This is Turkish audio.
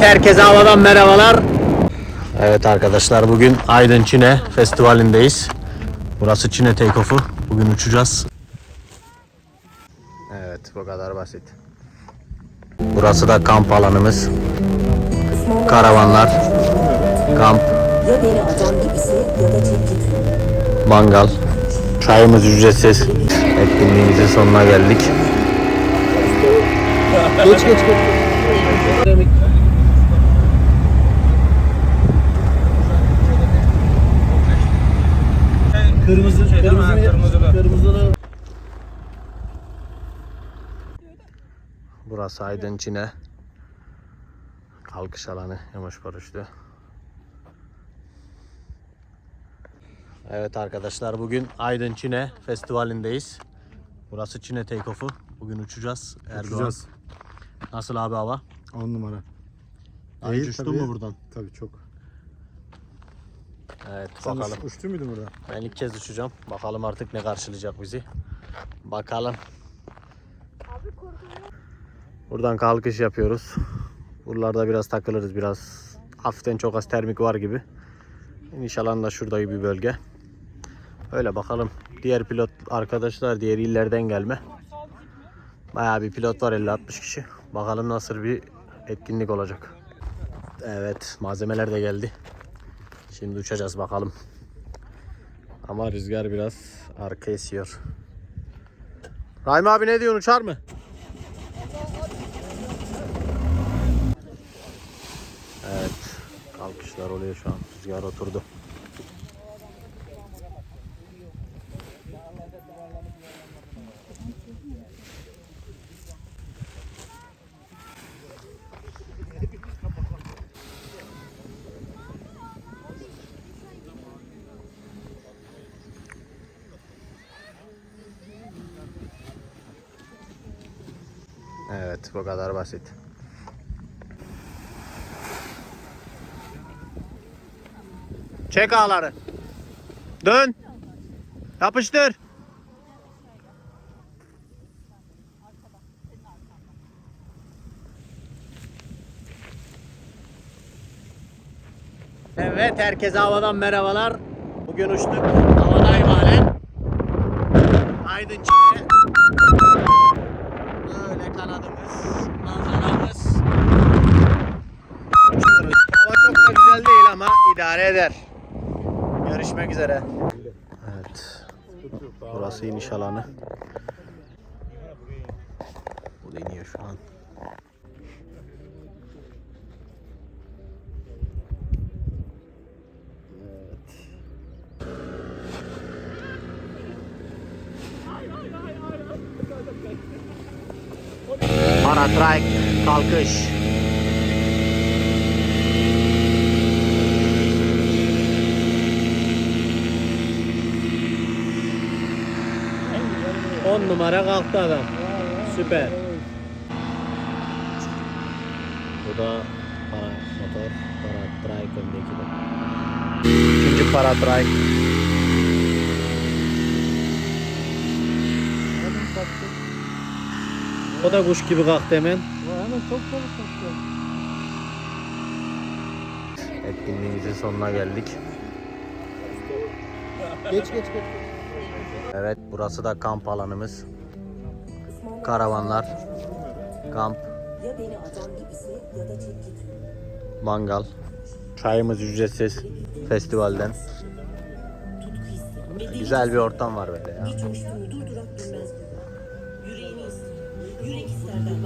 Evet herkese havadan merhabalar. Evet arkadaşlar bugün Aydın Çine Festivali'ndeyiz. Burası Çine Takeoff'u. Bugün uçacağız. Evet bu kadar basit. Burası da kamp alanımız. Karavanlar, kamp, mangal. Çayımız ücretsiz. Etkinliğimizin sonuna geldik. Geç geç geç. Kırmızı, kırmızı, kırmızılı. kırmızılı. Burası Aydın Çine. Kalkış alanı yamaç paraşütü. Evet arkadaşlar bugün Aydın Çine Festivali'ndeyiz. Burası Çine Takeoff'u. Bugün uçacağız. Erdoğan. Uçacağız. Nasıl abi hava? 10 numara. Daha hiç uçtun mu buradan? Tabii çok. Evet Sen bakalım. uç, uçtun muydun burada? Ben ilk kez uçacağım. Bakalım artık ne karşılayacak bizi. Bakalım. Buradan kalkış yapıyoruz. Buralarda biraz takılırız. Biraz hafiften çok az termik var gibi. İnşallah da şurada bir bölge. Öyle bakalım. Diğer pilot arkadaşlar diğer illerden gelme. Bayağı bir pilot var 50-60 kişi. Bakalım nasıl bir etkinlik olacak. Evet malzemeler de geldi. Şimdi uçacağız bakalım. Ama rüzgar biraz arka esiyor. Rahmi abi ne diyorsun uçar mı? Evet. Kalkışlar oluyor şu an. Rüzgar oturdu. Evet bu kadar basit. Çek ağları. Dön. Yapıştır. Evet herkese havadan merhabalar. Bugün uçtuk. Havadayım halen. Aydın Çin'e. Böyle kanadımız, manzaramız. Hava çok da güzel değil ama idare eder. Görüşmek üzere. Evet. Burası iniş alanı. Bu iniyor şu an. Paratrike kalkış. On numara kalktı adam. Süper. Bu da para motor. Paratrike öndeki de. Üçüncü paratrike. O da kuş gibi kalktı hemen. Hemen çok çabuk kalktı. Etkinliğimizin sonuna geldik. Geç geç geç. Evet burası da kamp alanımız. Karavanlar, kamp, mangal. Çayımız ücretsiz festivalden. Güzel bir ortam var böyle ya. Bir coştuğunu durdurak